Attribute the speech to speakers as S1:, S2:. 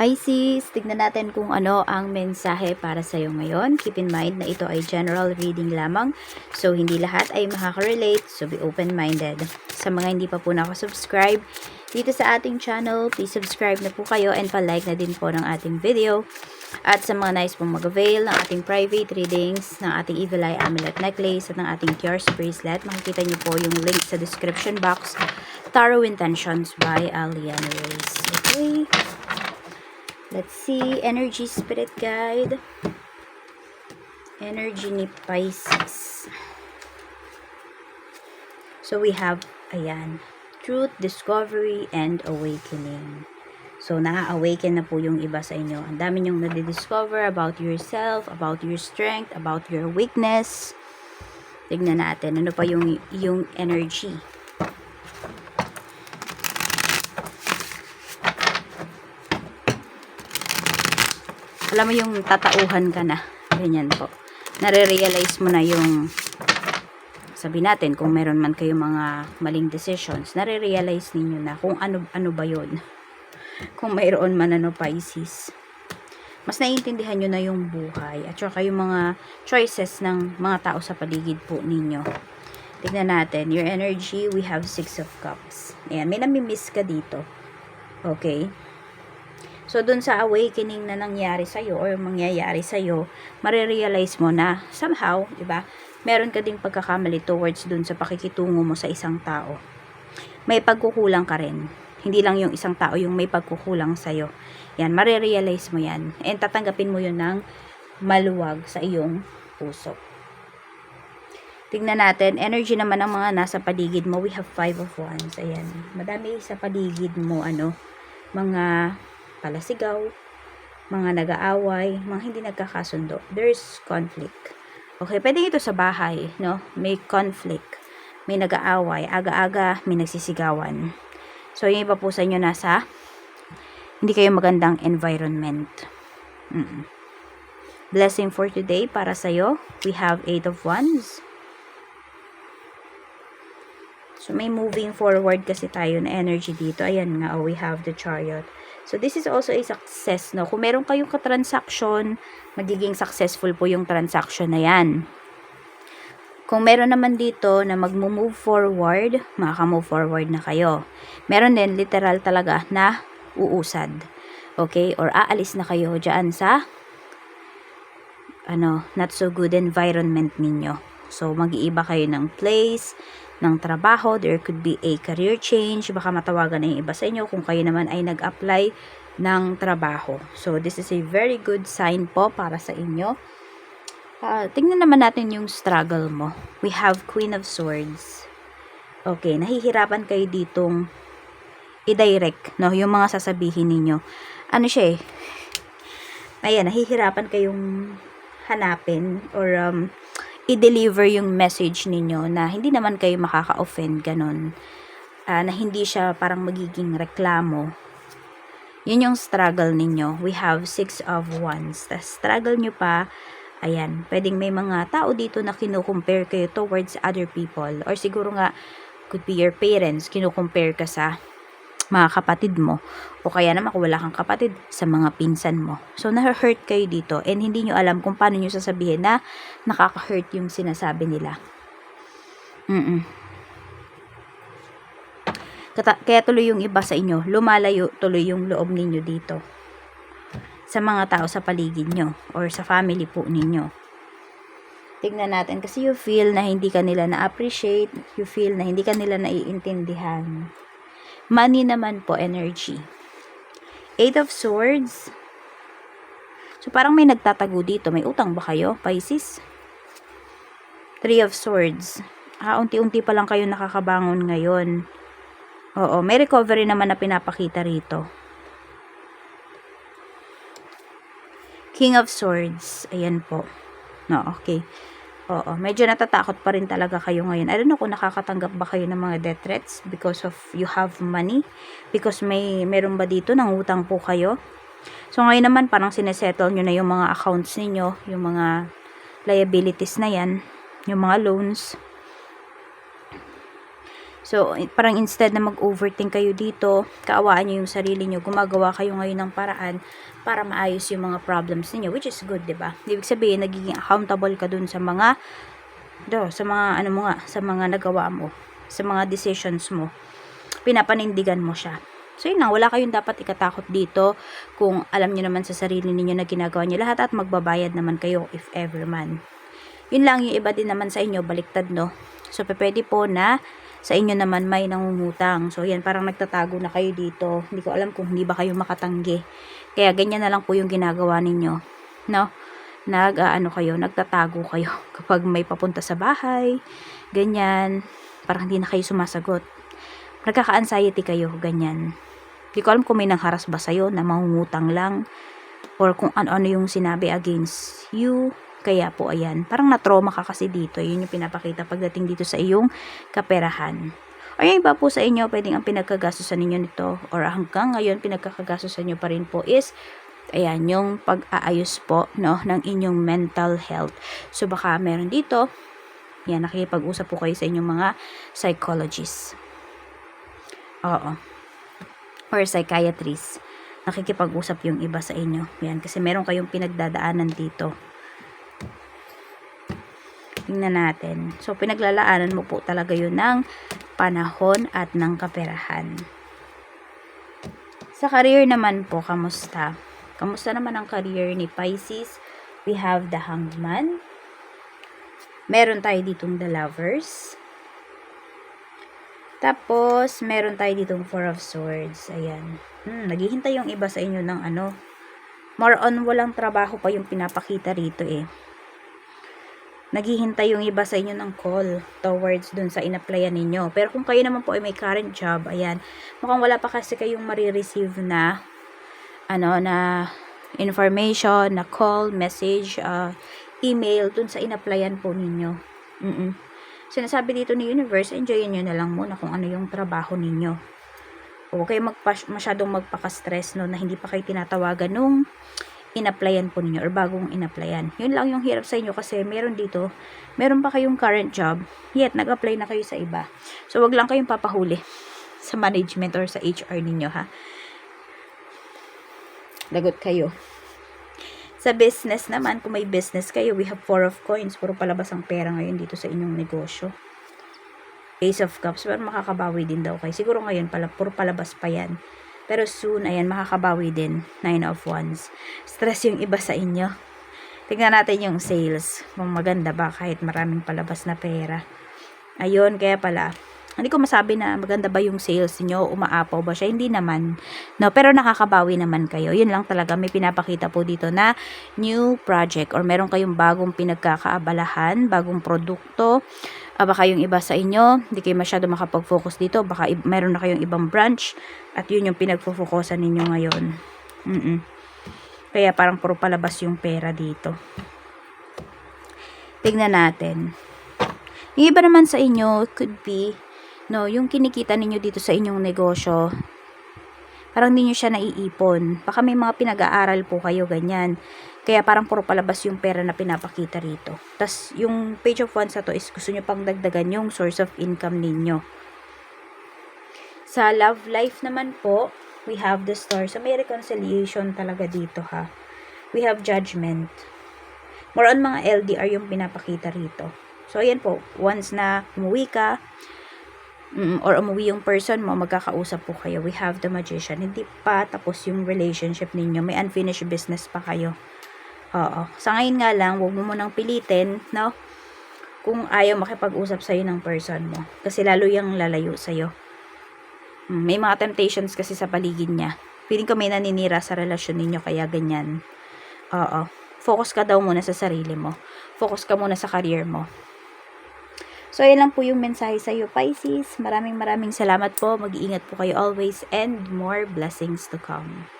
S1: Pisces, tignan natin kung ano ang mensahe para sa iyo ngayon. Keep in mind na ito ay general reading lamang. So, hindi lahat ay makaka-relate. So, be open-minded. Sa mga hindi pa po nakasubscribe dito sa ating channel, please subscribe na po kayo and pa-like na din po ng ating video. At sa mga nice pong mag-avail ng ating private readings, ng ating Evil Eye Amulet Necklace at ng ating Cures Bracelet, makikita niyo po yung link sa description box. Tarot Intentions by Aliana Reyes. Okay. Let's see. Energy Spirit Guide. Energy ni Pisces. So we have, ayan, Truth, Discovery, and Awakening. So, na-awaken na po yung iba sa inyo. Ang dami nyong nadidiscover about yourself, about your strength, about your weakness. Tignan natin, ano pa yung, yung energy. Alam mo yung tatauhan ka na. Ganyan po. Nare-realize mo na yung sabi natin, kung meron man kayo mga maling decisions, nare-realize ninyo na kung ano, ano ba yon Kung mayroon man ano Pisces. Mas naiintindihan nyo na yung buhay at saka yung mga choices ng mga tao sa paligid po ninyo. Tignan natin, your energy, we have six of cups. Ayan, may namimiss ka dito. Okay? So, dun sa awakening na nangyari sa'yo or mangyayari sa'yo, marirealize mo na somehow, di ba, meron ka ding pagkakamali towards dun sa pakikitungo mo sa isang tao. May pagkukulang ka rin. Hindi lang yung isang tao yung may pagkukulang sa'yo. Yan, marirealize mo yan. And tatanggapin mo yun ng maluwag sa iyong puso. Tingnan natin, energy naman ng mga nasa paligid mo. We have five of wands. Ayan. Madami sa paligid mo, ano, mga palasigaw, mga nag-aaway, mga hindi nagkakasundo. There's conflict. Okay, pwede ito sa bahay, no? May conflict. May nag-aaway. Aga-aga, may nagsisigawan. So, yung iba po sa inyo nasa hindi kayo magandang environment. Mm -mm. Blessing for today para sa'yo. We have eight of wands. So, may moving forward kasi tayo na energy dito. Ayan nga, we have the chariot. So, this is also a success, no? Kung meron kayong katransaction, magiging successful po yung transaction na yan. Kung meron naman dito na mag-move forward, makaka-move forward na kayo. Meron din literal talaga na uusad. Okay? Or aalis na kayo dyan sa ano, not so good environment ninyo. So, mag-iiba kayo ng place, ng trabaho. There could be a career change. Baka matawagan na yung iba sa inyo kung kayo naman ay nag-apply ng trabaho. So, this is a very good sign po para sa inyo. Uh, tingnan naman natin yung struggle mo. We have Queen of Swords. Okay, nahihirapan kayo ditong i-direct, no? Yung mga sasabihin ninyo. Ano siya eh? Ayan, nahihirapan kayong hanapin or um, i-deliver yung message ninyo na hindi naman kayo makaka-offend, ganun. Uh, na hindi siya parang magiging reklamo. Yun yung struggle ninyo. We have six of wands. The struggle nyo pa, ayan, pwedeng may mga tao dito na kinukompare kayo towards other people. Or siguro nga, could be your parents, kinukompare ka sa mga kapatid mo. O kaya naman kung wala kang kapatid, sa mga pinsan mo. So, na-hurt kayo dito and hindi nyo alam kung paano nyo sasabihin na nakaka-hurt yung sinasabi nila. Mm-mm. Kaya tuloy yung iba sa inyo, lumalayo tuloy yung loob ninyo dito. Sa mga tao sa paligid nyo or sa family po ninyo. Tignan natin kasi you feel na hindi ka nila na-appreciate, you feel na hindi ka nila naiintindihan. Money naman po, energy. Eight of Swords. So, parang may nagtatago dito. May utang ba kayo, Pisces? Three of Swords. Ah, unti-unti pa lang kayo nakakabangon ngayon. Oo, may recovery naman na pinapakita rito. King of Swords. Ayan po. No, okay. Oo, medyo natatakot pa rin talaga kayo ngayon. I don't know kung nakakatanggap ba kayo ng mga death threats because of you have money. Because may meron ba dito nang utang po kayo. So ngayon naman parang sinesettle nyo na yung mga accounts ninyo, yung mga liabilities na yan, yung mga loans. So, parang instead na mag-overthink kayo dito, kaawaan nyo yung sarili nyo, gumagawa kayo ngayon ng paraan para maayos yung mga problems ninyo, which is good, 'di ba? Ibig sabihin, nagiging accountable ka dun sa mga, do, sa mga, ano mo nga, sa mga nagawa mo, sa mga decisions mo. Pinapanindigan mo siya. So, yun lang, wala kayong dapat ikatakot dito kung alam nyo naman sa sarili ninyo na ginagawa nyo lahat at magbabayad naman kayo if ever man. Yun lang, yung iba din naman sa inyo, baliktad, no? So, pwede po na sa inyo naman may nangungutang. So, yan, parang nagtatago na kayo dito. Hindi ko alam kung hindi ba kayo makatanggi. Kaya, ganyan na lang po yung ginagawa ninyo. No? Nag, ah, ano kayo, nagtatago kayo. Kapag may papunta sa bahay, ganyan, parang hindi na kayo sumasagot. Nagkaka-anxiety kayo, ganyan. Hindi ko alam kung may nangharas ba sa'yo na mangungutang lang or kung ano-ano yung sinabi against you. Kaya po, ayan. Parang na-trauma ka kasi dito. Yun yung pinapakita pagdating dito sa iyong kaperahan. O yung iba po sa inyo, pwedeng ang pinagkagastusan ninyo nito or hanggang ngayon, pinagkakagastusan nyo pa rin po is ayan, yung pag-aayos po no, ng inyong mental health. So, baka meron dito, yan, nakikipag-usap po kayo sa inyong mga psychologists. Oo. Or psychiatrist. Nakikipag-usap yung iba sa inyo. Yan, kasi meron kayong pinagdadaanan dito. Tingnan natin. So, pinaglalaanan mo po talaga yun ng panahon at ng kaperahan. Sa career naman po, kamusta? Kamusta naman ang career ni Pisces? We have the Hangman. Meron tayo ditong the Lovers. Tapos, meron tayo ditong Four of Swords. Ayan. Hmm, naghihintay yung iba sa inyo ng ano. More on walang trabaho pa yung pinapakita rito eh. Naghihintay yung iba sa inyo ng call towards dun sa inaplayan ninyo. Pero kung kayo naman po ay may current job, ayan, mukhang wala pa kasi kayong marireceive na ano, na information, na call, message, uh, email dun sa inaplayan po ninyo. Mm Sinasabi dito ni Universe, enjoyin nyo na lang muna kung ano yung trabaho ninyo. Huwag kayo magpa, masyadong magpaka-stress no, na hindi pa kayo tinatawagan nung inaplayan po ninyo or bagong inaplayan. Yun lang yung hirap sa inyo kasi meron dito, meron pa kayong current job, yet nag-apply na kayo sa iba. So, wag lang kayong papahuli sa management or sa HR ninyo ha. Lagot kayo. Sa business naman, kung may business kayo, we have four of coins. Puro palabas ang pera ngayon dito sa inyong negosyo. Ace of Cups, pero makakabawi din daw kayo. Siguro ngayon, pala, puro palabas pa yan. Pero soon, ayan, makakabawi din. Nine of Wands. Stress yung iba sa inyo. Tingnan natin yung sales. Kung maganda ba kahit maraming palabas na pera. Ayun, kaya pala, hindi ko masabi na maganda ba yung sales niyo, umaapaw ba siya, hindi naman. No, pero nakakabawi naman kayo. Yun lang talaga, may pinapakita po dito na new project or meron kayong bagong pinagkakaabalahan, bagong produkto. Ah, baka yung iba sa inyo, hindi kayo masyado makapag-focus dito. Baka meron na kayong ibang branch at yun yung pinagfo-focusan ninyo ngayon. Mm Kaya parang puro palabas yung pera dito. Tignan natin. Yung iba naman sa inyo, could be, no, yung kinikita ninyo dito sa inyong negosyo, parang hindi nyo siya naiipon. Baka may mga pinag-aaral po kayo, ganyan. Kaya parang puro palabas yung pera na pinapakita rito. Tapos, yung page of wands na to is gusto nyo pang dagdagan yung source of income ninyo. Sa love life naman po, we have the star. So, may reconciliation talaga dito ha. We have judgment. More on mga LDR yung pinapakita rito. So, ayan po. Once na umuwi ka, mm, or umuwi yung person mo, magkakausap po kayo. We have the magician. Hindi pa tapos yung relationship ninyo. May unfinished business pa kayo. Oo. Sa ngayon nga lang, huwag mo munang pilitin, no? Kung ayaw makipag-usap sa'yo ng person mo. Kasi lalo yung lalayo sa'yo. Mm, May mga temptations kasi sa paligid niya. Feeling ko may naninira sa relasyon ninyo, kaya ganyan. Oo. Focus ka daw muna sa sarili mo. Focus ka muna sa career mo. So, ayan lang po yung mensahe sa iyo, Pisces. Maraming maraming salamat po. Mag-iingat po kayo always and more blessings to come.